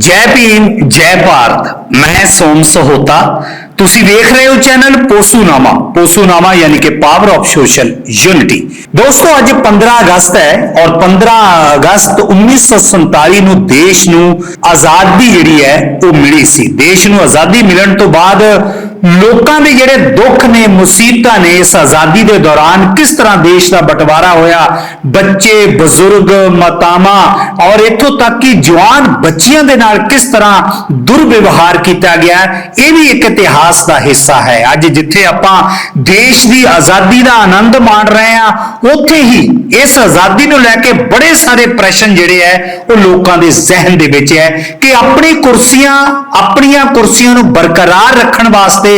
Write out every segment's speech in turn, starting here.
ਜੈ ਭੀਮ, ਜੈ ਭਾਰਤ। ਮੈਂ ਸੋਮ ਸਹੋਤਾ। ਤੁਸੀਂ ਵੇਖ ਰਹੇ ਹੋ ਚੈਨਲ ਪੋਸੂਨਾਮਾ। ਪੋਸੂਨਾਮਾ ਯਾਨੀ ਕਿ ਪਾਵਰ ਆਫ ਸੋਸ਼ਲ ਯੂਨਿਟੀ ਦੋਸਤੋ, ਅੱਜ 15 ਅਗਸਤ ਹੈ ਔਰ 15 ਅਗਸਤ 1947 ਨੂੰ ਦੇਸ਼ ਨੂੰ ਆਜ਼ਾਦੀ ਜਿਹੜੀ ਹੈ, ਉਹ ਮਿਲੀ ਸੀ। ਦੇਸ਼ ਨੂੰ ਆਜ਼ਾਦੀ ਮਿਲਣ ਤੋਂ ਬਾਅਦ ਲੋਕਾਂ ਦੇ ਜਿਹੜੇ ਦੁੱਖ ਨੇ, ਮੁਸੀਬਤਾਂ ਨੇ, ਇਸ ਆਜ਼ਾਦੀ ਦੇ ਦੌਰਾਨ ਕਿਸ ਤਰ੍ਹਾਂ ਦੇਸ਼ ਦਾ ਬਟਵਾਰਾ ਹੋਇਆ? ਬੱਚੇ, ਬਜ਼ੁਰਗ, ਮਾਤਾਵਾਂ ਔਰ ਇੱਥੋਂ ਤੱਕ ਕਿ ਜਵਾਨ ਬੱਚੀਆਂ ਦੇ ਨਾਲ ਕਿਸ ਤਰ੍ਹਾਂ ਦੁਰਵਿਵਹਾਰ ਕੀਤਾ ਗਿਆ ਇਹ ਵੀ ਇੱਕ ਇਤਿਹਾਸ ਦਾ ਹਿੱਸਾ ਹੈ। ਅੱਜ ਜਿੱਥੇ ਆਪਾਂ ਦੇਸ਼ ਦੀ ਆਜ਼ਾਦੀ ਦਾ ਆਨੰਦ ਮਾਣ ਰਹੇ ਹਾਂ, ਉੱਥੇ ਹੀ ਇਸ ਆਜ਼ਾਦੀ ਨੂੰ ਲੈ ਕੇ ਬੜੇ ਸਾਰੇ ਪ੍ਰਸ਼ਨ ਜਿਹੜੇ ਹੈ, ਉਹ ਲੋਕਾਂ ਦੇ ਜ਼ਿਹਨ ਦੇ ਵਿੱਚ ਹੈ ਕਿ ਆਪਣੀ ਕੁਰਸੀਆਂ, ਆਪਣੀਆਂ ਕੁਰਸੀਆਂ ਨੂੰ ਬਰਕਰਾਰ ਰੱਖਣ ਵਾਸਤੇ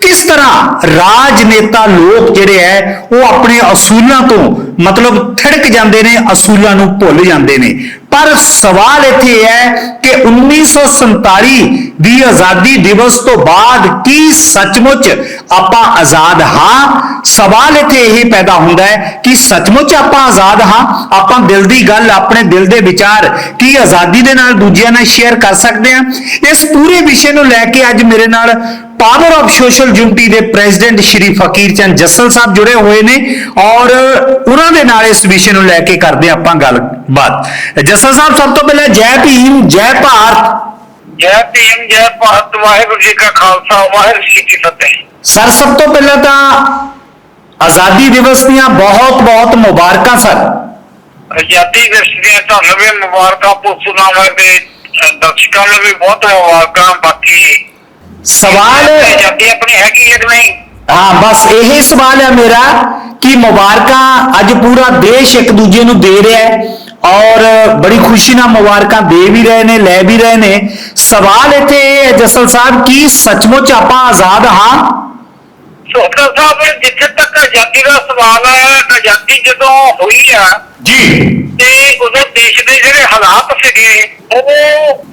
ਕਿਸ ਤਰ੍ਹਾਂ ਰਾਜਨੇਤਾ ਲੋਕ ਜਿਹੜੇ ਹੈ ਉਹ ਆਪਣੇ ਅਸੂਲਾਂ ਤੋਂ ਮਤਲਬ ਥਿੜਕ ਜਾਂਦੇ ਨੇ, ਅਸੂਲਾਂ ਨੂੰ ਭੁੱਲ ਜਾਂਦੇ ਨੇ। ਪਰ ਸਵਾਲ ਇੱਥੇ ਹੈ ਕਿ 1947 ਦੀ ਆਜ਼ਾਦੀ ਦਿਵਸ ਤੋਂ ਬਾਅਦ ਕੀ ਸੱਚਮੁੱਚ ਆਪਾਂ ਆਜ਼ਾਦ ਹਾਂ? ਸਵਾਲ ਇੱਥੇ ਇਹ ਪੈਦਾ ਹੁੰਦਾ ਹੈ ਕਿ ਸੱਚਮੁੱਚ ਆਪਾਂ ਆਜ਼ਾਦ ਹਾਂ? ਆਪਾਂ ਦਿਲ ਦੀ ਗੱਲ, ਆਪਣੇ ਦਿਲ ਦੇ ਵਿਚਾਰ ਕੀ ਆਜ਼ਾਦੀ ਦੇ ਨਾਲ ਦੂਜਿਆਂ ਨਾਲ ਸ਼ੇਅਰ ਕਰ ਸਕਦੇ ਹਾਂ? ਇਸ ਪੂਰੇ ਵਿਸ਼ੇ ਨੂੰ ਲੈ ਕੇ ਅੱਜ ਮੇਰੇ ਨਾਲ ਪਾਵਰ ਆਫ ਸੋਸ਼ਲ ਯੂਨਿਟੀ ਦੇ ਪ੍ਰੈਜ਼ੀਡੈਂਟ ਸ਼੍ਰੀ ਫਕੀਰ ਚੰਦ ਜੱਸਲ ਸਾਹਿਬ ਜੁੜੇ ਹੋਏ ਨੇ ਔਰ ਉਹਨਾਂ ਦੇ ਨਾਲ ਇਸ ਵਿਸ਼ੇ ਨੂੰ ਲੈ ਕੇ ਕਰਦੇ ਆਪਾਂ ਗੱਲਬਾਤ। ਜੱਸਲ ਸਾਹਿਬ ਸਭ ਤੋਂ ਪਹਿਲਾਂ ਜੈ ਭੀਮ ਜੈ ਭਾਰਤ। ਜੈ ਭੀਮ ਜੈ ਭਾਰਤ ਵਾਹਿਗੁਰੂ ਜੀ ਕਾ ਖਾਲਸਾ ਵਾਹਿਗੁਰੂ ਜੀ ਕੀ ਫਤਿਹ। ਸਰ ਸਭ ਤੋਂ ਪਹਿਲਾਂ ਤਾਂ ਆਜ਼ਾਦੀ ਦਿਵਸ ਦੀਆਂ ਬਹੁਤ ਬਹੁਤ ਮੁਬਾਰਕਾਂ ਸਰ। ਆਜ਼ਾਦੀ ਦਿਵਸ ਦੀਆਂ ਤੁਹਾਨੂੰ ਵੀ ਮੁਬਾਰਕਾਂ ਪੁੱਛਣਾ ਅ, ਦਰਸ਼ਕਾਂ ਨੂੰ ਵੀ ਬਹੁਤ ਮੁਬਾਰਕਾਂ ਬਾਕੀ ਸਵਾਲ ਆਜ਼ਾਦੀ ਆਪਣੀ ਹੈਗੀ ਹੈ ਕਿ ਨਹੀਂ? ਹਾਂ ਬਸ ਇਹੀ ਸਵਾਲ ਹੈ ਮੇਰਾ ਕਿ ਮੁਬਾਰਕਾਂ ਅੱਜ ਪੂਰਾ ਦੇਸ਼ ਇੱਕ ਦੂਜੇ ਨੂੰ ਦੇ ਰਿਹਾ ਹੈ ਔਰ ਬੜੀ ਖੁਸ਼ੀ ਨਾਲ ਮੁਬਾਰਕਾਂ ਦੇ ਵੀ ਰਹੇ ਨੇ ਲੈ ਵੀ ਰਹੇ ਨੇ। ਸਵਾਲ ਇੱਥੇ ਇਹ ਹੈ ਜਸਲ ਸਾਹਿਬ ਕੀ ਸੱਚਮੁੱਚ ਆਪਾਂ ਆਜ਼ਾਦ ਹਾਂ? ਸੋਹਰਾ ਸਾਹਿਬ ਜਿੱਥੇ ਤੱਕ ਆਜ਼ਾਦੀ ਦਾ ਸਵਾਲ ਹੈ ਆਜ਼ਾਦੀ ਜਦੋਂ ਹੋਈ ਆ ਜੀ। ਤੇ ਉਦੋਂ ਦੇਸ਼ ਦੇ ਜਿਹੜੇ ਹਾਲਾਤ ਸੀਗੇ ਉਹ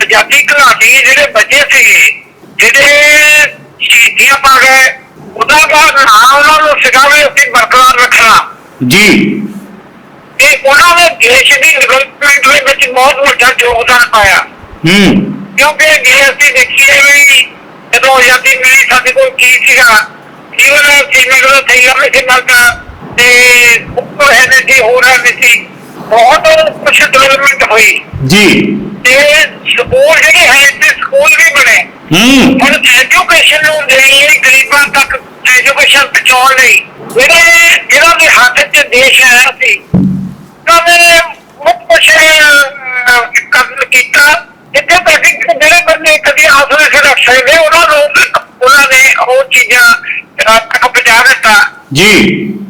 ਆਜ਼ਾਦੀ ਘੁਲਾਟੀ ਜਿਹੜੇ ਬੱਚੇ ਸੀਗੇ। ਜਿਹੜੇ ਸ਼ਹੀਦੀਆਂ ਪਾ ਗਏ ਉਹਦਾ ਦਾ ਨਾਮ ਉਹਨਾਂ ਨੂੰ ਸੀਗਾ ਵੀ ਅਸੀਂ ਬਰਕਰਾਰ ਰੱਖਣਾ। ਜੀ। ਤੇ ਉਹਨਾਂ ਨੇ ਦੇਸ਼ ਦੀ ਡਿਵੈਲਪਮੈਂਟ ਦੇ ਵਿੱਚ ਬਹੁਤ ਵੱਡਾ ਯੋਗਦਾਨ ਪਾਇਆ। ਹੂੰ। ਕਿਉਂਕਿ ਜੇ ਅਸੀਂ ਦੇਖੀਏ ਵੀ ਜਦੋਂ ਆਜ਼ਾਦੀ ਮਿਲੀ ਸਾਡੇ ਕੋਲ ਕੀ ਸੀਗਾ? ਜੀਵਨ ਸੀਮੈਂਟ ਦਾ ਥੈਲਾ ਵਿੱਚ ਮਿਲਦਾ ਤੇ ਉੱਪਰ ਐਨਰਜੀ ਹੋ ਰਹੀ ਸੀ। ਬਹੁਤ ਕੁਝ ਡਿਵੈਲਪਮੈਂਟ ਹੋਈ। ਜੀ। ਤੇ ਸਕੂਲ ਜਿਹੜੇ ਹੈ ਤੇ ਸਕੂਲ ਵੀ ਬਣੇ। ਹੂੰ। ਹੁਣ ਐਜੂਕੇਸ਼ਨ ਨੂੰ ਜਿਹੜੀ ਗਰੀਬਾਂ ਤੱਕ ਐਜੂਕੇਸ਼ਨ ਪਹੁੰਚਾਉਣ ਲਈ ਜਿਹੜੇ ਜਿਹੜਾ ਦੇ ਹੱਥ 'ਚ ਦੇਸ਼ ਆਇਆ ਸੀ ਕਦੇ ਅਹ, ਕਰਨ ਕੀਤਾ। ਜਿੱਥੇ ਤੱਕ ਜਿਹੜੇ ਬੰਦੇ ਕਦੀ ਆਸਰੇ ਸੇ ਰੱਖ ਸਕਦੇ ਉਹਨਾਂ ਨੂੰ ਉਹਨਾਂ ਨੇ ਉਹ ਚੀਜ਼ਾਂ ਤੱਕ ਪਹੁੰਚਾ ਦਿੱਤਾ। ਜੀ।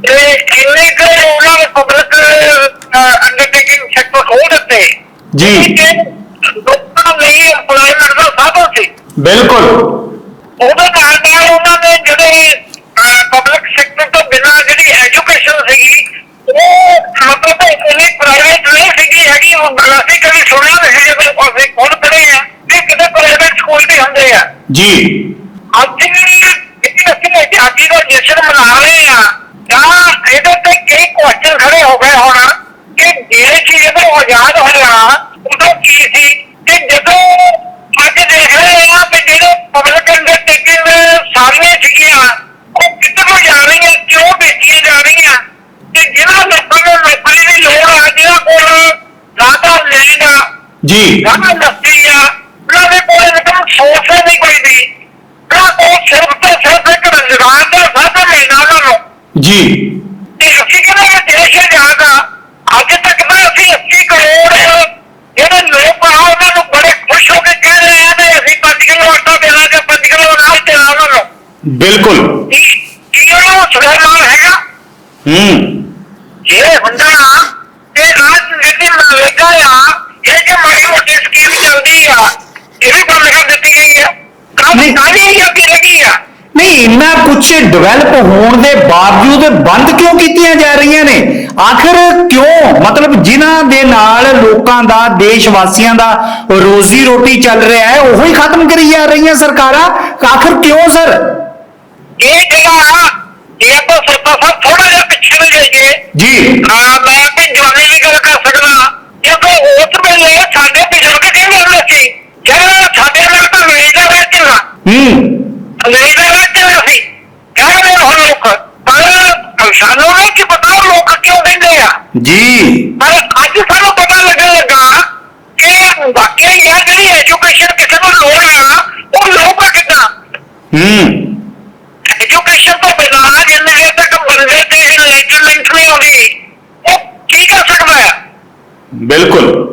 ਤੇ ਇੰਨੇ ਕੁ ਉਹਨਾਂ ਨੇ ਪਬਲਿਕ ਅੰਡਰਟੇਕਿੰਗ ਸੈਕਟਰ ਖੋਲ ਦਿੱਤੇ। ਜੀ। ਲੋਕਾਂ ਲਈ ਐਮਪਲੋਇਮੈਂਟ ਬਿਲਕੁਲ। ਉਹਦੇ ਨਾਲ ਨਾਲ ਉਹਨਾਂ ਨੇ ਜਿਹੜੇ ਪਬਲਿਕ ਸੈਕਟਰ ਤੋਂ ਬਿਨਾਂ ਜਿਹੜੀ ਐਜੂਕੇਸ਼ਨ ਸੀਗੀ ਉਹ ਮਤਲਬ ਇੰਨੀ ਪ੍ਰਾਈਵੇਟ ਨਹੀਂ ਸੀਗੀ ਹੈਗੀ ਉਹ ਅਸੀਂ ਕਦੀ ਸੁਣਿਆ ਨਹੀਂ ਸੀ ਜਦੋਂ ਅਸੀਂ ਖੁਦ ਪੜ੍ਹੇ ਆ ਕਿ ਕਿਤੇ ਪ੍ਰਾਈਵੇਟ ਸਕੂਲ ਵੀ ਹੁੰਦੇ ਆ। ਜੀ। ਅੱਜ ਜਿੱਥੇ ਅਸੀਂ ਆਜ਼ਾਦੀ ਦਾ ਜਸ਼ਨ ਮਨਾ ਰਹੇ ਆ ਤਾਂ ਇਹਦੇ ਤੇ ਕਈ ਕੁਐਸਚਨ ਖੜੇ ਹੋ ਗਏ ਹੁਣ ਕਿ ਦੇਸ਼ ਜਦੋਂ ਆਜ਼ਾਦ ਹੋਇਆ ਉਦੋਂ ਕੀ ਸੀ ਕਿ ਜਦੋਂ ਅੱਜ ਦੇਖ ਰਹੇ ਆ ਕਿ ਜਿਹੜੇ ਪਬਲਿਕ ਅੰਡਰਟੇਕਿੰਗ ਸਾਹਮਣੇ ਸੀਗੀਆਂ ਉਹ ਕਿੱਧਰ ਨੂੰ ਜਾ ਰਹੀਆਂ ਕਿਉਂ ਵੇਚੀਆਂ ਜਾ ਰਹੀਆਂ ਤੇ ਜਿਹਨਾਂ ਲੋਕਾਂ ਨੂੰ ਨੌਕਰੀ ਦੀ ਲੋੜ ਆ ਜਿਹਨਾਂ ਕੋਲ ਜ਼ਿਆਦਾ ਲੈਂਡ ਆ ਜੀ। ਗਾਣਾ ਇੰਡਸਟਰੀ ਆ। ਉਹਨਾਂ ਦੇ ਕੋਲ ਇਨਕਮ ਸੋਰਸ ਹੀ ਨਹੀਂ ਕੋਈ ਵੀ ਉਹਨਾਂ ਕੋਲ ਸਿਰਫ ਤੇ ਸਿਰਫ ਇੱਕ ਰੁਜ਼ਗਾਰ ਦਾ ਸਾਧਨ ਲੈਣਾ ਉਹਨਾਂ ਨੂੰ ਜੀ। ਤੇ ਅਸੀਂ ਕਹਿੰਦੇ ਕਿ ਦੇਸ਼ ਆਜ਼ਾਦ ਆ? ਅੱਜ ਤੱਕ ਤਾਂ ਅਸੀਂ 80 ਕਰੋੜ ਜਿਹੜੇ ਲੋਕ ਆ ਉਹਨਾਂ ਨੂੰ ਬੜੇ ਖੁਸ਼ ਹੋ ਕੇ ਕਹਿ ਰਹੇ ਆ ਕਿ ਅਸੀਂ 5 ਕਿਲੋ ਆਟਾ ਦੇਣਾ ਜਾਂ 5 ਕਿਲੋ ਅਨਾਜ ਦੇਣਾ ਉਹਨਾਂ ਨੂੰ ਬਿਲਕੁਲ। ਕੀ ਉਹਨਾਂ ਨੂੰ ਹੈਗਾ? ਹੂੰ ਜੇ ਹੁੰਦਾ ਤੇ ਅੱਜ ਜਿਹੜੀ ਮਨਰੇਗਾ ਆ ਇਹ ਕਿ ਮਾੜੀ ਮੋਟੀ ਸਕੀਮ ਚੱਲਦੀ ਆ ਇਹ ਵੀ ਬੰਦ ਕਰ ਦਿੱਤੀ ਗਈ ਆ ਕਾਹਦੀ ਨਹੀਂ। ਕਾਹਦੀ ਆ ਕਿ ਹੈਗੀ ਆ ਨਹੀਂ ਕੁਝ ਡਿਵੈਲਪ ਹੋਣ ਦੇ ਬਾਵਜੂਦ ਬੰਦ ਕਿਉਂ ਕੀਤੀਆਂ ਜਾ ਰਹੀਆਂ ਨੇ? ਆਖਰ ਕਿਉਂ? ਮਤਲਬ ਜਿਨ੍ਹਾਂ ਦੇ ਨਾਲ ਲੋਕਾਂ ਦਾ ਦੇਸ਼ ਵਾਸੀਆਂ ਦਾ ਰੋਜ਼ੀ ਰੋਟੀ ਚੱਲ ਰਿਹਾ ਹੈ ਉਹੀ ਖਤਮ ਕਰੀ ਜਾ ਰਹੀਆਂ ਸਰਕਾਰਾਂ? ਆਖਰ ਕਿਉਂ ਸਰ? ਇਹ ਜਿਹੜਾ ਇਹ ਆਪਾਂ ਸਰਪਾ ਸਾਹਿਬ ਥੋੜਾ ਜਿਹਾ ਪਿੱਛੇ ਨੂੰ ਜਾਈਏ। ਜੀ। ਹਾਂ ਮੈਂ ਤੇ ਜਵਾਨੀ ਦੀ ਗੱਲ ਕਰ ਸਕਦਾ ਕਿਉਂਕਿ ਉਸ ਵੇਲੇ ਸਾਡੇ ਬਜ਼ੁਰਗ ਕਹਿੰਦੇ ਹੁੰਦੇ ਸੀ ਜਿਹੜਾ ਹੂੰ। ਅੰਗਰੇਜ਼ਾਂ ਵਿੱਚ ਚੱਲਿਆ ਸੀ। ਕਹਿੰਦੇ ਹੁਣ ਲੋਕ। ਪਰ ਸਾਨੂੰ ਨਹੀਂ ਕਿ ਪਤਾ ਲੋਕ ਕਿਉਂ ਕਹਿੰਦੇ ਆ। ਜੀ। ਪਰ ਅੱਜ ਸਾਨੂੰ ਪਤਾ ਲੱਗਣ ਲੱਗਾ ਕਿ ਵਾਕਿਆ ਹੀ ਆ ਜਿਹੜੀ ਐਜੂਕੇਸ਼ਨ ਕਿਸੇ ਨੂੰ ਲੋੜ ਆ ਉਹ ਲੋਕ ਕਿੱਦਾਂ? ਹੂੰ। ਐਜੂਕੇਸ਼ਨ ਤੋਂ ਬਿਨਾਂ ਜਿੰਨੇ ਦੇਰ ਤੱਕ ਬੰਦੇ ਤੇ ਇਨਲਾਈਟਮੈਂਟ ਨਹੀਂ ਆਉਂਦੀ ਉਹ ਕੀ ਕਰ ਸਕਦਾ ਹੈ ਬਿਲਕੁਲ।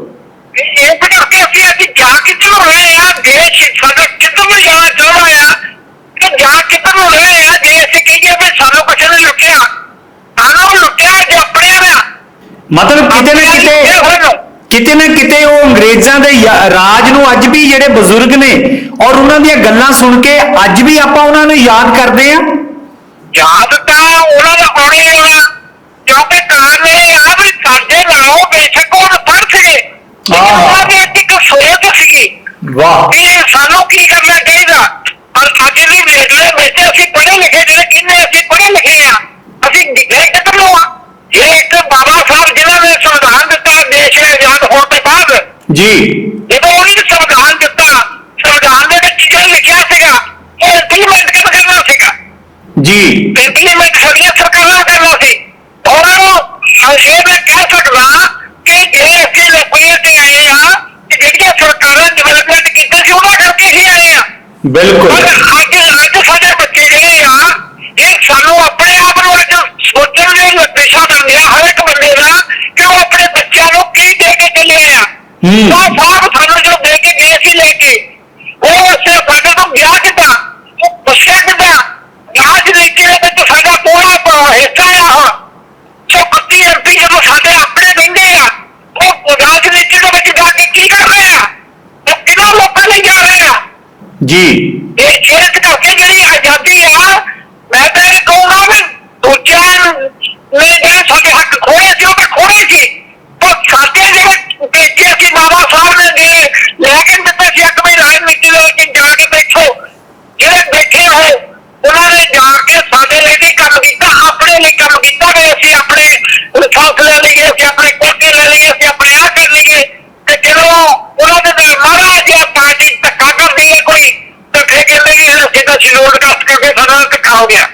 ਇਹ ਕਰਕੇ ਅਸੀਂ ਅੱਜ ਜਾ ਨੂੰ ਰਹੇ ਆ? ਦੇਸ਼ ਸਾਡਾ ਕਿੱਧਰ ਨੂੰ ਜਾਣਾ ਚਾਹੁੰਦਾ ਆ? ਕਿ ਜਾ ਕਿੱਧਰ ਨੂੰ ਰਹੇ ਆ ਜੇ ਅਸੀਂ ਕਹੀਏ ਵੀ ਸਾਨੂੰ ਕਿਸੇ ਨੇ ਲੁੱਟਿਆ ਸਾਨੂੰ ਲੁੱਟਿਆ ਜੇ ਆਪਣੇ ਆ ਮਤਲਬ ਕਿਤੇ ਨਾ ਕਿਤੇ ਕਿਤੇ ਨਾ ਕਿਤੇ ਉਹ ਅੰਗਰੇਜ਼ਾਂ ਦੇ ਰਾਜ ਨੂੰ ਅੱਜ ਵੀ ਜਿਹੜੇ ਬਜ਼ੁਰਗ ਨੇ ਔਰ ਉਹਨਾਂ ਦੀਆਂ ਗੱਲਾਂ ਸੁਣ ਕੇ ਅੱਜ ਵੀ ਆਪਾਂ ਉਹਨਾਂ ਨੂੰ ਯਾਦ ਕਰਦੇ ਆਂ ਯਾਦ ਤਾਂ ਉਹਨਾਂ ਦਾ ਆਉਣੀ ਹੋਣਾ ਕਿਉਂਕਿ ਕਾਰਨ ਇਹ ਆ ਵੀ ਸਾਡੇ ਨਾਲੋਂ ਬੇਸ਼ੱਕ ਉਹ ਪੜ੍ਹ ਸੀਗੇ। ਆਹ। ਉਹਨਾਂ ਦੀ ਇੱਕ ਇੱਕ ਸੋਚ ਸੀਗੀ। ਵਾਹ। ਵੀ ਸਾਨੂੰ ਕੀ ਕਰਨਾ ਚਾਹੀਦਾ? ਪਰ ਅੱਜ ਵੀ ਵੇਖ ਲੈ ਵਿੱਚ ਅਸੀਂ ਪੜ੍ਹੇ ਲਿਖੇ ਜਿਹੜੇ ਕਹਿੰਦੇ ਅਸੀਂ ਪੜ੍ਹੇ ਲਿਖੇ ਆ। ਅਸੀਂ ਗਏ ਕਿੱਧਰ ਨੂੰ ਆ? ਜੇ ਇੱਕ ਬਾਬਾ ਸਾਹਿਬ ਜਿਨ੍ਹਾਂ ਨੇ ਸੰਵਿਧਾਨ ਦਿੱਤਾ ਦੇਸ਼ ਆਜ਼ਾਦ ਹੋਣ ਤੋਂ ਬਾਅਦ ਜੀ। ਜਦੋਂ ਉਹਨੇ ਸੰਵਿਧਾਨ ਦਿੱਤਾ ਸੰਵਿਧਾਨ ਦੇ ਵਿੱਚ ਜਿਹੜਾ ਲਿਖਿਆ ਸੀਗਾ ਉਹ ਇੰਪਲੀਮੈਂਟ ਕਰਨਾ ਸੀਗਾ? ਜੀ ਇੰਪਲੀਮੈਂਟ ਸਾਡੀਆਂ ਸਰਕਾਰਾਂ ਕਰਨਾ ਸੀ ਔਰ ਇਹ ਮੈਂ ਕਹਿ ਸਕਦਾ ਕਿ ਜਿਹੜੇ ਅਸੀਂ ਰੁਪਏ ਤੇ ਆਏ ਆ ਕਿ ਜਿਹੜੀਆਂ ਸਰਕਾਰਾਂ ਡਿਵੈਲਪਮੈਂਟ ਕੀਤੀ ਸੀ ਉਹਨਾਂ ਕਰਕੇ ਹੀ ਆਏ ਆ ਬਿਲਕੁਲ ਅੱਜ ਅੱਜ ਸਾਡੇ ਬੱਚੇ ਜਿਹੜੇ ਆ ਇਹ ਸਾਨੂੰ ਆਪਣੇ ਆਪ ਨੂੰ ਅੱਜ ਸੋਚਣ ਲਈ ਦਿਸ਼ਾ ਦਿੰਦੇ ਆ ਹਰ ਇੱਕ ਬੰਦੇ ਦਾ ਕਿ ਉਹ ਆਪਣੇ ਬੱਚਿਆਂ ਨੂੰ ਕੀ ਦੇ ਕੇ ਚੱਲੇ ਆ ਹੂੰ। ਉਹ ਸਾਹਿਬ ਸਾਨੂੰ ਜੋ ਦੇ ਕੇ ਗਏ ਸੀ ਲੈ ਕੇ ਉਹ ਉਸੇ ਸਾਡੇ ਤੋਂ ਗਿਆ ਕਿੱਦਾਂ ਉਹ ਪੁੱਛਿਆ ਕਿੱਦਾਂ ਰਾਜਨੀਤੀ ਦੇ ਵਿੱਚ ਸਾਡਾ ਪੂਰਾ ਪ- ਹਿੱਸਾ ਆ ਹੁਣ ਸੋ ਪੱਤੀ ਐਮਪੀ ਜਦੋਂ ਸਾਡੇ ਆਪਣੇ ਰਹਿੰਦੇ ਆ ਉਹ ਰਾਜਨੀਤੀ ਦੇ ਵਿੱਚ ਜਾ ਕੇ ਕੀ ਕਰ ਰਹੇ ਆ ਉਹ ਕਿਹਨਾਂ ਲੋਕਾਂ ਲਈ ਜਾ ਰਹੇ ਆ ਜੀ। ਇਹ ਇਸ ਕਰਕੇ ਜਿਹੜੀ ਆਜ਼ਾਦੀ ਆ ਮੈਂ ਤਾਂ ਇਹ ਕਹੂੰ ਵੀ ਦੂਜਿਆਂ ਨੇ ਜਿਹੜੇ ਸਾਡੇ ਹੱਕ ਖੋਏ ਸੀ ਉਹ ਤਾਂ ਖੋਏ ਸੀ ਪਰ ਸਾਡੇ ਜਿਹੜੇ ਬੇਟੇ ਸੀ ਬਾਬਾ ਸਾਹਿਬ ਨੇ ਜਿਹੜੇ ਲੈ ਕੇ ਦਿੱਤੇ ਸੀ ਇੱਕ ਵੀ ਰਾਜਨੀਤੀ ਦੇ ਵਿੱਚ ਜਾ ਕੇ ਦੇਖੋ ਜਿਹੜੇ ਬੈਠੇ ਹੋ ਉਹਨਾਂ ਨੇ ਜਾ ਕੇ ਸਾਡੇ ਲਈ ਵੀ ਕੰਮ ਕੀਤਾ ਆਪਣੇ ਲਈ ਕੰਮ ਕੀਤਾ ਵੀ ਅਸੀਂ ਆਪਣੇ ਲਾਇਸੈਂਸ ਲੈ ਲਈਏ ਅਸੀਂ ਆਪਣੇ ਕੋਠੇ ਲੈ ਲਈਏ ਅਸੀਂ ਆਪਣੇ ਆਹ ਕਰ ਲਈਏ ਤੇ ਜਦੋਂ ਉਹਨਾਂ ਦੇ ਨਾਲ ਮਾੜਾ ਜਿਹਾ ਪਾਰਟੀ ਧੱਕਾ ਕਰਦੀ ਹੈ ਕੋਈ ਤਾਂ ਫਿਰ ਕਹਿੰਦੇ ਕਿ ਅਸੀਂ ਤਾਂ ਸ਼ਿਰੋਡ ਕੱਟ ਕਰਕੇ ਸਾਡਾ ਧੱਕਾ ਹੋ ਗਿਆ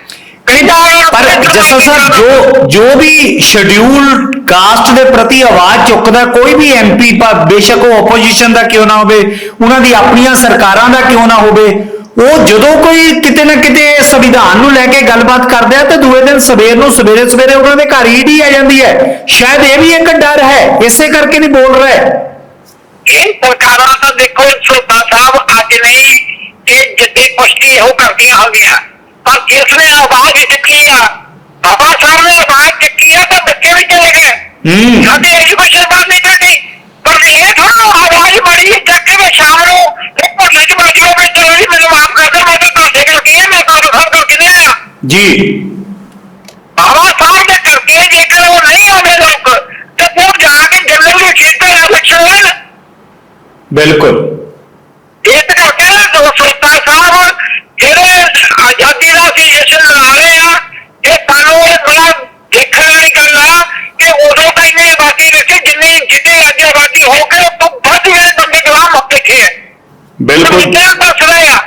ਕਹਿੰਦਾ ਪਰ ਜੱਸਾ ਸਾਹਿਬ ਜੋ ਜੋ ਵੀ ਸ਼ਡਿਊਲ ਕਾਸਟ ਦੇ ਪ੍ਰਤੀ ਆਵਾਜ਼ ਚੁੱਕਦਾ, ਕੋਈ ਵੀ ਐਮਪੀ ਬੇਸ਼ੱਕ ਉਹ ਆਪੋਜੀਸ਼ਨ ਦਾ ਕਿਉਂ ਨਾ ਹੋਵੇ, ਉਹਨਾਂ ਦੀ ਆਪਣੀਆਂ ਸਰਕਾਰਾਂ ਦਾ ਕਿਉਂ ਨਾ ਹੋਵੇ, ਉਹ ਜਦੋਂ ਕੋਈ ਕਿਤੇ ਨਾ ਕਿਤੇ ਸੰਵਿਧਾਨ ਨੂੰ ਲੈ ਕੇ ਗੱਲਬਾਤ ਕਰਦੇ ਆ, ਤੇ ਦੂਏ ਦਿਨ ਸਵੇਰ ਨੂੰ ਸਵੇਰੇ ਸਵੇਰੇ ਉਹਨਾਂ ਦੇ ਘਰ ਈਡੀ ਆ ਜਾਂਦੀ ਹੈ। ਸ਼ਾਇਦ ਇਹ ਵੀ ਇੱਕ ਡਰ ਹੈ, ਇਸੇ ਕਰਕੇ ਨਹੀਂ ਬੋਲ ਰਿਹਾ ਇਹ ਸਰਕਾਰਾਂ ਤਾਂ ਦੇਖੋ ਸੋਤਾ ਸਾਹਿਬ, ਅੱਜ ਨਹੀਂ, ਇਹ ਜਿੱਦੇ ਪੁਸ਼ਟੀ ਇਹੋ ਕਰਦੀਆਂ ਹੁੰਦੀਆਂ। ਪਰ ਜਿਸ ਨੇ ਆਵਾਜ਼ ਚੁੱਕੀ ਆ ਬਾਬਾ ਸਾਹਿਬ ਨੇ ਆਵਾਜ਼ ਚੁੱਕੀ ਆ ਤਾਂ ਬੱਚੇ ਵੀ ਚਲੇ ਗਏ। ਹੂੰ। ਸਾਡੇ ਐਜੂਕੇਸ਼ਨ ਬੰਦ ਨਹੀਂ ਕਰਨੀ ਪਰ ਇਹ ਥੋੜਾ ਆਵਾਜ਼ ਮਾਰੀ ਚੱਕ ਕੇ ਸ਼ਾਮ ਨੂੰ ਇਹ ਭੁੱਲੇ ਚ ਬੈਠ ਕੇ ਬੈਠੇ ਜੀ ਮੈਨੂੰ ਮਾਫ ਕਰ ਦਿਓ ਮੈਂ ਤਾਂ ਤੁਹਾਡੇ ਕਰਕੇ ਮੈਂ ਤੁਹਾਨੂੰ ਸਭ ਕਰਕੇ ਨਹੀਂ ਆਇਆ ਜੀ। ਬਾਬਾ ਸਾਹਿਬ ਦੇ ਕਰਕੇ ਜੇਕਰ ਉਹ ਨਹੀਂ ਆਵੇ ਲੋਕ ਤੇ ਉਹ ਜਾ ਕੇ ਦੇ ਖੇਤਰ ਇਲੈਕਸ਼ਨ ਲੈਣ। ਬਿਲਕੁਲ ਇਹ ਤਾਂ ਕਹਿੰਦਾ ਦੋ ਸੋਤਾ ਸਾਹਿਬ ਜਿਹੜੇ ਆਜ਼ਾਦੀ ਦਾ ਸੀ ਜਸ਼ਨ ਮਨਾ ਰਹੇ ਆ ਇਹ ਸਾਨੂੰ ਇਹ ਬੜਾ ਦੇਖਣ ਵਾਲੀ ਗੱਲ ਆ ਕਿ ਉਦੋਂ ਤਾਂ ਇੰਨੀ ਆਬਾਦੀ ਵਿੱਚ ਜਿੰਨੀ ਜਿੱਤੇ ਅੱਜ ਆਬਾਦੀ ਹੋ ਗਈ ਉਹ ਤੋਂ ਵੱਧ ਜਿਹੜੇ ਬੰਦੇ ਗੁਲਾਮ ਹੋ ਕੇ ਹੈ ਬਿਲਕੁਲ। ਕਿਹੜਾ ਦੱਸ ਰਹੇ ਆ?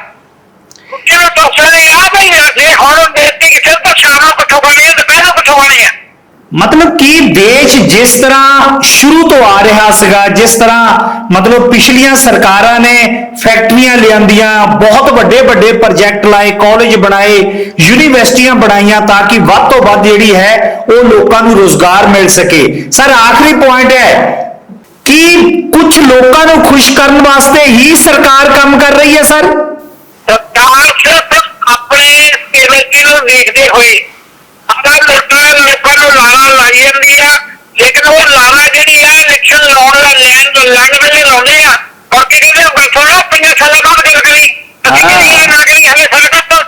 ਕਿਹੜਾ ਦੱਸ ਰਹੇ ਆ? ਵੀ ਜੇ ਹੁਣ ਦੇਤੀ ਕਿਸੇ ਤਾਂ ਸ਼ਾਮ ਨੂੰ ਕਿੱਥੋਂ ਬਣੇ ਆ ਦੁਪਹਿਰ ਨੂੰ ਕਿੱਥੋਂ ਬਣੇ ਆ। ਮਤਲਬ ਕਿ ਦੇਸ਼ ਜਿਸ ਤਰ੍ਹਾਂ ਸ਼ੁਰੂ ਤੋਂ ਆ ਰਿਹਾ ਸੀਗਾ ਜਿਸ ਤਰ੍ਹਾਂ ਮਤਲਬ ਪਿਛਲੀਆਂ ਸਰਕਾਰਾਂ ਨੇ ਫੈਕਟਰੀਆਂ ਲਿਆਂਦੀਆਂ ਬਹੁਤ ਵੱਡੇ ਵੱਡੇ ਪ੍ਰੋਜੈਕਟ ਲਾਏ ਕਾਲਜ ਬਣਾਏ ਯੂਨੀਵਰਸਿਟੀਆਂ ਬਣਾਈਆਂ ਤਾਂ ਕਿ ਵੱਧ ਤੋਂ ਵੱਧ ਜਿਹੜੀ ਹੈ ਉਹ ਲੋਕਾਂ ਨੂੰ ਰੋਜ਼ਗਾਰ ਮਿਲ ਸਕੇ। ਸਰ ਆਖਰੀ ਪੁਆਇੰਟ ਹੈ ਕਿ ਕੁਝ ਲੋਕਾਂ ਨੂੰ ਖੁਸ਼ ਕਰਨ ਵਾਸਤੇ ਹੀ ਸਰਕਾਰ ਕੰਮ ਕਰ ਰਹੀ ਹੈ ਸਰ ਸਰਕਾਰ ਸਿਰਫ ਆਪਣੇ ਸੇਵਕੀ ਨੂੰ ਦੇਖਦੇ ਹੋਏ ਆਪਣਾ ਲੋਕਾਂ ਲੋਕਾਂ ਨੂੰ ਲਾਲਾ ਲਾਈ ਜਾਂਦੀ ਆ ਲੇਕਿਨ ਉਹ ਲਾਲਾ ਜਿਹੜੀ ਆ ਇਲੈਕਸ਼ਨ ਲਾਉਣ ਦਾ ਲੈਣ ਲੰਘ ਵੇਲੇ ਲਾਉਂਦੇ ਆ ਔਰ ਕੀ ਕਹਿੰਦੇ ਬੈਠੋ ਨਾ ਪੰਜਾਂ ਸਾਲਾਂ ਬਾਅਦ ਗੱਲ ਕਰੀ ਅਸੀਂ ਹਾਂ। ਕਿਹੜੀ ਗੱਲ ਨਾ ਕਰੀ ਹਲੇ ਸਾਡੇ ਤਾਂ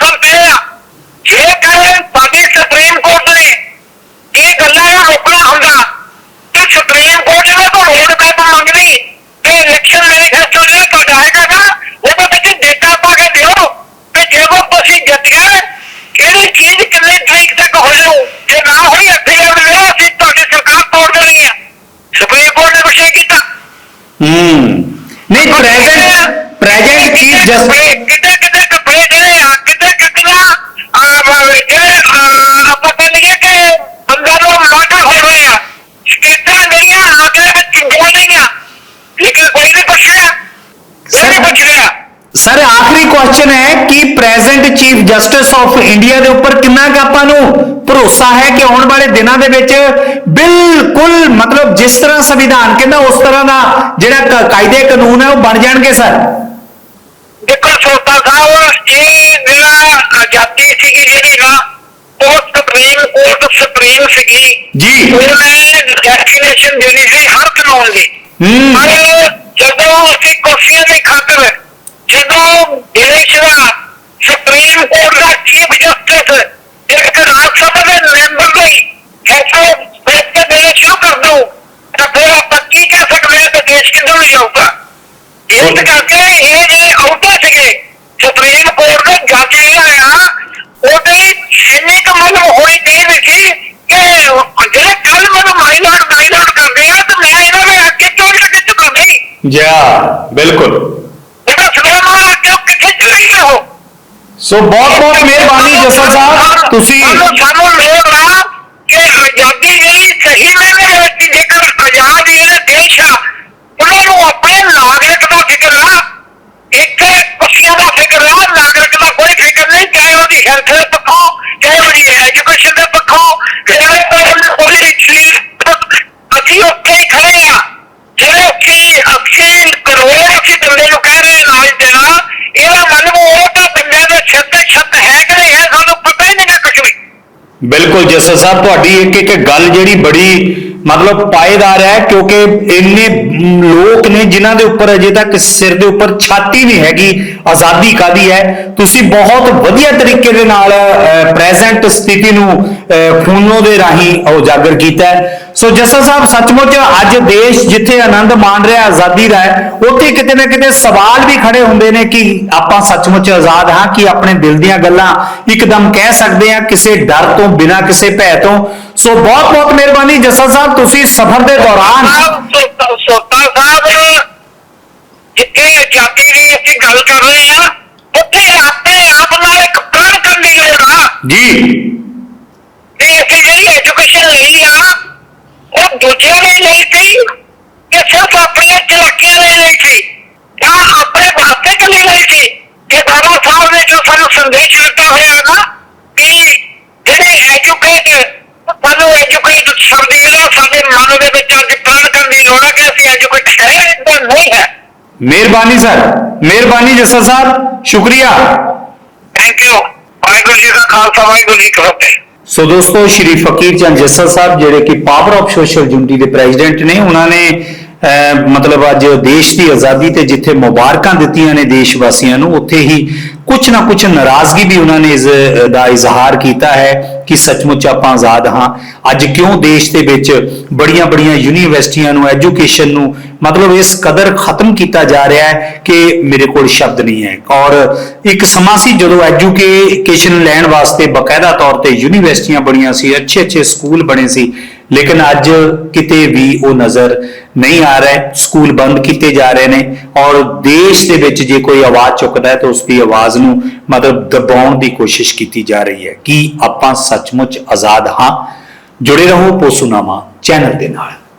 ਜਸਪ੍ਰੀਤ ਕਿਤੇ ਕਿਤੇ ਡੁੱਬੇ ਗਏ ਆ ਕਿਤੇ ਕਿਤਨਾ ਆ? ਬਾਬੇ ਜਿਹੜੇ ਅਹ, ਪਤਾ ਨਹੀਂ ਹੈ ਕਿ ਬੰਦਾ ਨੂੰ ਲੋਟਾ ਫੜ ਰਹੇ। ਆ ਸ਼ਿਕਾਇਤਾਂ ਗਈਆਂ ਲੋਟਾ ਵਿੱਚ ਚਿੰਗੀਆਂ ਗਈਆਂ। ਲੇਕਿਨ ਕੋਈ ਨਹੀਂ ਪੁੱਛਿਆ। ਕੋਈ ਨਹੀਂ ਪੁੱਛ ਰਿਹਾ। ਸਰ ਆਖਰੀ ਕੁਐਸਚਨ ਹੈ ਕਿ present chief justice of India ਦੇ ਉੱਪਰ ਕਿੰਨਾ ਕੁ ਆਪਾਂ ਨੂੰ ਭਰੋਸਾ ਹੈ ਕਿ ਆਉਣ ਵਾਲੇ ਦਿਨਾਂ ਦੇ ਵਿੱਚ ਬਿਲਕੁਲ ਮਤਲਬ ਜਿਸ ਤਰ੍ਹਾਂ ਸੰਵਿਧਾਨ ਕਹਿੰਦਾ ਉਸ ਤਰ੍ਹਾਂ ਦਾ ਜਿਹੜਾ ਕਾਇਦੇ ਕਾਨੂੰਨ ਹੈ ਉਹ ਬਣ ਜਾਣਗੇ ਸਰ? ਦੇਖੋ ਸੋਤਾ ਸਾਹਿਬ ਇਹ ਜਿਹੜਾ ਆਜ਼ਾਦੀ ਸੀਗੀ ਜਿਹੜੀ ਨਾ ਉਹ ਸੁਪਰੀਮ ਕੋਰਟ ਸੁਪਰੀਮ ਸੀਗੀ। ਜੀ। ਉਹਨੇ ਡੈਫੀਨੇਸ਼ਨ ਦੇਣੀ ਸੀ ਹਰ ਕਾਨੂੰਨ ਦੀ ਪਰ ਜਦੋਂ ਅਸੀਂ ਕੁਰਸੀਆਂ ਦੀ ਖਾਤਰ ਜਦੋਂ ਦਾ ਸੁਪਰੀਮ ਕੋਰਟ ਦਾ ਚੀਫ ਜਸਟਿਸ ਇੱਕ ਰਾਜ ਸਭਾ ਦੇ ਮੈਂਬਰ ਲਈ ਫੈਸਲਾ ਫੈਸਲੇ ਦੇਣੇ ਸ਼ੁਰੂ ਕਰ ਦੋ ਤਾਂ ਫਿਰ ਆਪਾਂ ਕੀ ਕਹਿ ਸਕਦੇ ਹਾਂ ਕਿ ਦੇਸ਼ ਕਿੱਧਰ ਨੂੰ ਜਾਊਗਾ? ਇਸ ਕਰਕੇ ਇਹ ਜਿਹੜੇ ਅਹੁਦੇ ਸੀਗੇ ਸੁਪਰੀਮ ਕੋਰਟ ਦੇ ਜੱਜ ਜਿਹੜੇ ਆ ਉਹਦੇ ਇੰਨੀ ਕੁ ਮਤਲਬ ਹੋਣੀ ਚਾਹੀਦੀ ਸੀ ਕਿ ਜਿਹੜੇ ਕੱਲ ਮੈਨੂੰ ਮਾਈਨਰ ਕਰਦੇ ਆ ਤੇ ਮੈਂ ਇਹਨਾਂ ਦੇ ਅੱਗੇ ਕਿਉਂ ਨਹੀਂ ਅੱਗੇ ਝੁਕਾਉਂਦੀ? ਜੀ ਬਿਲਕੁਲ। ਇਹਦਾ ਅੱਗੇ ਕਿੱਥੇ ਹੋ ਸੋ ਬਹੁਤ ਬਹੁਤ ਮਿਹਰਬਾਨੀ ਜਸਲ ਸਾਹਿਬ ਤੁਸੀਂ ਸਾਨੂੰ ਸਾਨੂੰ ਲੋੜ ਆ ਕਿ ਆਜ਼ਾਦੀ ਜਿਹੜੀ ਸਹੀ ਮੈਨੇ ਦੇ ਵਿੱਚ ਜੇਕਰ ਆਜ਼ਾਦ ਇਹ ਦੇਸ਼ ਆ ਉਹਨਾਂ ਨੂੰ ਆਪਣੇ ਨਾਗਰਿਕ ਦਾ ਫਿਕਰ ਆ ਇੱਥੇ ਕੁਰਸੀਆਂ ਦਾ ਫਿਕਰ ਆ ਨਾਗਰਿਕ ਦਾ ਕੋਈ ਫਿਕਰ ਨਹੀਂ ਚਾਹੇ ਉਹਦੀ ਹੈਲਥ ਦੇ ਪੱਖੋਂ ਚਾਹੇ ਉਹਦੀ ਐਜੂਕੇਸ਼ਨ ਦੇ ਪੱਖੋਂ ਚਾਹੇ ਉਹਦੀ ਉਹਦੀ ਚੀਜ਼ ਅਸੀਂ ਉੱਥੇ ਹੀ ਖੜੇ ਆ ਜਿਹੜੇ ਅਸੀਂ ਅਸੀਂ ਕਰੋੜ ਅਸੀਂ ਬੰਦੇ ਨੂੰ ਕਹਿ ਰਹੇ ਇਲਾਜ ਦੇਣਾ ਇਹਦਾ ਮਤਲਬ ਉਹ ਤਾਂ ਬੰਦਿਆਂ ਦੇ ਸਿਰ ਤੇ ਛੱਤ ਹੈ ਕਿ ਨਹੀਂ ਹੈ ਸਾਨੂੰ ਪਤਾ ਹੀ ਨਹੀਂਗਾ ਕੁਝ ਵੀ ਬਿਲਕੁਲ ਜਸਲ ਸਾਹਿਬ ਤੁਹਾਡੀ ਇੱਕ ਇੱਕ ਗੱਲ ਜਿਹੜੀ ਬੜੀ ਮਤਲਬ ਪਾਏਦਾਰ ਹੈ ਕਿਉਂਕਿ ਇੰਨੇ ਲੋਕ ਨੇ ਜਿਨ੍ਹਾਂ ਦੇ ਉੱਪਰ ਅਜੇ ਤੱਕ ਸਿਰ ਦੇ ਉੱਪਰ ਛਾਤੀ ਨਹੀਂ ਹੈਗੀ ਆਜ਼ਾਦੀ ਕਾਦੀ ਹੈ? ਤੁਸੀਂ ਬਹੁਤ ਵਧੀਆ ਤਰੀਕੇ ਦੇ ਨਾਲ ਪ੍ਰੈਜ਼ੈਂਟ ਸਥਿਤੀ ਨੂੰ ਅ, ਫੋਨੋ ਦੇ ਰਾਹੀਂ ਉਜਾਗਰ ਕੀਤਾ ਹੈ। ਸੋ ਜਸਲ ਸਾਹਿਬ ਸੱਚਮੁੱਚ ਅੱਜ ਦੇਸ਼ ਜਿੱਥੇ ਆਨੰਦ ਮਾਣ ਰਿਹਾ ਆਜ਼ਾਦੀ ਦਾ ਹੈ ਉੱਥੇ ਕਿਤੇ ਨਾ ਕਿਤੇ ਸਵਾਲ ਵੀ ਖੜੇ ਹੁੰਦੇ ਨੇ ਕਿ ਆਪਾਂ ਸੱਚਮੁੱਚ ਆਜ਼ਾਦ ਹਾਂ ਕਿ ਆਪਣੇ ਦਿਲ ਦੀਆਂ ਗੱਲਾਂ ਇੱਕਦਮ ਕਹਿ ਸਕਦੇ ਹਾਂ ਕਿਸੇ ਡਰ ਤੋਂ ਬਿਨਾਂ ਕਿਸੇ ਭੈ ਤੋਂ ਸੋ ਬਹੁਤ ਬਹੁਤ ਮਿਹਰਬਾਨੀ ਜਸਲ ਸਾਹਿਬ ਤੁਸੀਂ ਸਫ਼ਰ ਦੇ ਦੌਰਾਨ ਸਾਹਿਬ ਸੋਤਾ ਸੋਤਾ ਸਾਹਿਬ ਜਿੱਥੇ ਆਜ਼ਾਦੀ ਦੀ ਅਸੀਂ ਗੱਲ ਕਰ ਰਹੇ ਆ ਉੱਥੇ ਆਪਣੇ ਆਪ ਨਾਲ ਇੱਕ ਪ੍ਰਣ ਕਰਨ ਦੀ ਲੋੜ ਆ ਜੀ ਤੇ ਅਸੀਂ ਜਿਹੜੀ ਐਜੂਕੇਸ਼ਨ ਦੂਜਿਆਂ ਲਈ ਨਹੀਂ ਸੀ ਕਿ ਸਿਰਫ ਆਪਣੀਆਂ ਚਲਾਕੀਆਂ ਲਈ ਨਹੀਂ ਸੀ ਜਾਂ ਆਪਣੇ ਵਾਸਤੇ ਕਿ ਲਈ ਨਹੀਂ ਸੀ। ਇਹ ਬਾਬਾ ਸਾਹਿਬ ਨੇ ਜੋ ਸਾਨੂੰ ਸੰਦੇਸ਼ ਦਿੱਤਾ ਹੋਇਆ ਨਾ ਕਿ ਜਿਹੜੇ ਐਜੂਕੇਟ ਸਾਨੂੰ ਐਜੂਕੇਟ ਸਮਝੀ ਲਓ ਸਾਡੇ ਮਨ ਦੇ ਵਿੱਚ ਅੱਜ ਪ੍ਰਣ ਕਰਨ ਦੀ ਲੋੜ ਹੈ ਕਿ ਅਸੀਂ ਐਜੂਕੇਟ ਹੈ ਜਾਂ ਨਹੀਂ ਹੈ। ਮਿਹਰਬਾਨੀ ਸਰ ਮਿਹਰਬਾਨੀ ਜਸਲ ਸਾਹਿਬ ਸ਼ੁਕਰੀਆ। ਥੈਂਕ ਯੂ ਵਾਹਿਗੁਰੂ ਜੀ ਦਾ ਖਾਲਸਾ ਵਾਹਿਗੁਰੂ ਜੀ ਕੀ ਫਤਿਹ। ਸੋ ਦੋਸਤੋ ਸ਼੍ਰੀ ਫਕੀਰ ਚੰਦ ਜੱਸਲ ਸਾਹਿਬ ਜਿਹੜੇ ਕਿ ਪਾਵਰ ਆਫ ਸੋਸ਼ਲ ਯੂਨਿਟੀ ਦੇ ਪ੍ਰੈਜ਼ੀਡੈਂਟ ਨੇ ਉਹਨਾਂ ਨੇ ਅਹ, ਮਤਲਬ ਅੱਜ ਦੇਸ਼ ਦੀ ਆਜ਼ਾਦੀ ਤੇ ਜਿੱਥੇ ਮੁਬਾਰਕਾਂ ਦਿੱਤੀਆਂ ਨੇ ਦੇਸ਼ ਵਾਸੀਆਂ ਨੂੰ ਉੱਥੇ ਹੀ ਕੁਝ ਨਾ ਕੁਝ ਨਾਰਾਜ਼ਗੀ ਵੀ ਉਹਨਾਂ ਨੇ ਇਸ ਦਾ ਇਜ਼ਹਾਰ ਕੀਤਾ ਹੈ। ਕਿ ਸੱਚਮੁੱਚ ਆਪਾਂ ਆਜ਼ਾਦ ਹਾਂ। ਅੱਜ ਕਿਉਂ ਦੇਸ਼ ਦੇ ਵਿੱਚ ਬੜੀਆਂ ਬੜੀਆਂ ਯੂਨੀਵਰਸਿਟੀਆਂ ਨੂੰ, ਐਜੂਕੇਸ਼ਨ ਨੂੰ, ਮਤਲਬ ਇਸ ਕਦਰ ਖਤਮ ਕੀਤਾ ਜਾ ਰਿਹਾ ਹੈ ਕਿ ਮੇਰੇ ਕੋਲ ਸ਼ਬਦ ਨਹੀਂ ਹੈ। ਔਰ ਇੱਕ ਸਮਾਂ ਸੀ ਜਦੋਂ ਐਜੂਕੇਸ਼ਨ ਲੈਣ ਵਾਸਤੇ ਬਕਾਇਦਾ ਤੌਰ ਤੇ ਯੂਨੀਵਰਸਿਟੀਆਂ ਬਣੀਆਂ ਸੀ ਅੱਛੇ ਅੱਛੇ ਸਕੂਲ ਬਣੇ ਸੀ, ਲੇਕਿਨ ਅੱਜ ਕਿਤੇ ਵੀ ਉਹ ਨਜ਼ਰ ਨਹੀਂ ਆ ਰਿਹਾ। ਸਕੂਲ ਬੰਦ ਕੀਤੇ ਜਾ ਰਹੇ ਨੇ। ਔਰ ਦੇਸ਼ ਦੇ ਵਿੱਚ ਜੇ ਕੋਈ ਆਵਾਜ਼ ਚੁੱਕਦਾ ਹੈ ਤਾਂ ਉਸ ਦੀ ਆਵਾਜ਼ ਨੂੰ ਮਤਲਬ ਦਬਾਉਣ ਦੀ ਕੋਸ਼ਿਸ਼ ਕੀਤੀ ਜਾ ਰਹੀ ਹੈ। ਕਿ ਆਪਾਂ ਸੱਚਮੁੱਚ ਆਜ਼ਾਦ ਹਾਂ? ਜੁੜੇ ਰਹੋ ਪੋਸੂਨਾਮਾ ਚੈਨਲ ਦੇ ਨਾਲ।